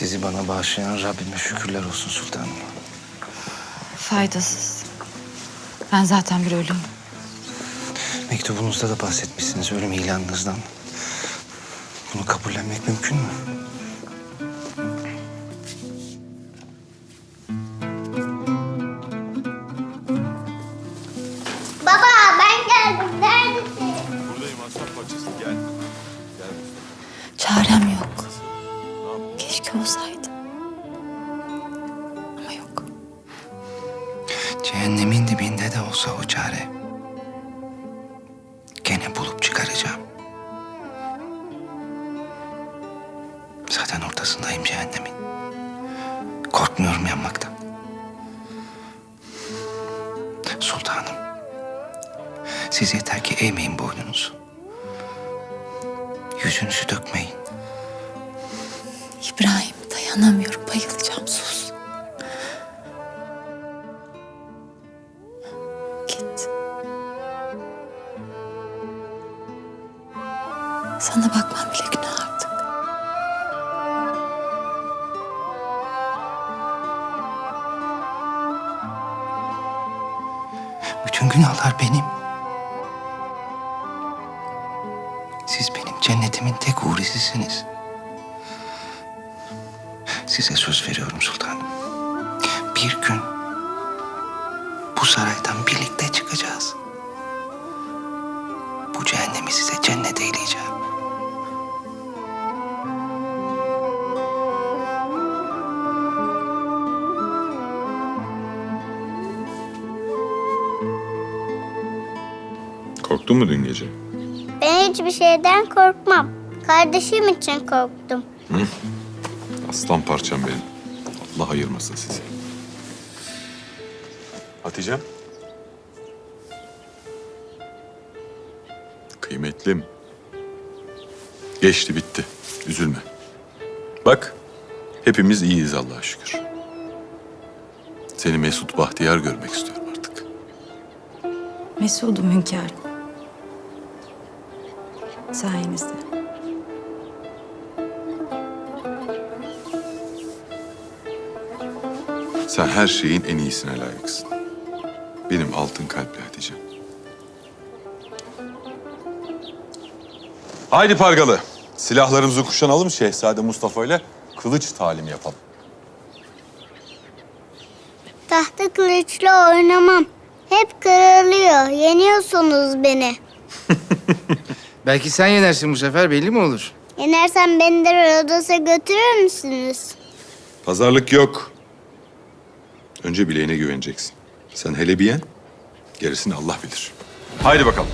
Sizi bana bağışlayan Rabbime şükürler olsun sultanım. Faydasız. Ben zaten bir ölüyüm. Mektubunuzda da bahsetmişsiniz ölüm ilanınızdan. Bunu kabullenmek mümkün mü? Keşke olsaydı. Ama yok. Cehennemin dibinde de olsa o çare. Gene bulup çıkaracağım. Zaten ortasındayım cehennemin. Korkmuyorum yanmaktan. Sultanım. Siz yeter ki eğmeyin boynunuzu. Yüzünüzü dökmeyin. Dayanamıyorum. Bayılacağım. Sus. Git. Sana bakmam bile günah artık. Bütün günahlar benim. Siz benim cennetimin tek uğrisisiniz. Size söz veriyorum sultanım. Bir gün bu saraydan birlikte çıkacağız. Bu cehennemi size cennet eyleyeceğim. Korktun mu dün gece? Ben hiçbir şeyden korkmam. Kardeşim için korktum. Aslan parçam benim. Allah ayırmasın sizi. Hatice'm. Kıymetlim. Geçti bitti. Üzülme. Bak hepimiz iyiyiz Allah'a şükür. Seni Mesut Bahtiyar görmek istiyorum artık. Mesudum hünkârım. Sayenizde. Sen her şeyin en iyisine layıksın. Benim altın kalpli Hatice. Haydi Pargalı. Silahlarımızı kuşanalım Şehzade Mustafa ile kılıç talimi yapalım. Tahta kılıçla oynamam. Hep kırılıyor. Yeniyorsunuz beni. Belki sen yenersin bu sefer belli mi olur? Yenersen beni de Rodos'a götürür müsünüz? Pazarlık yok. Önce bileğine güveneceksin. Sen hele bir yen, gerisini Allah bilir. Haydi bakalım.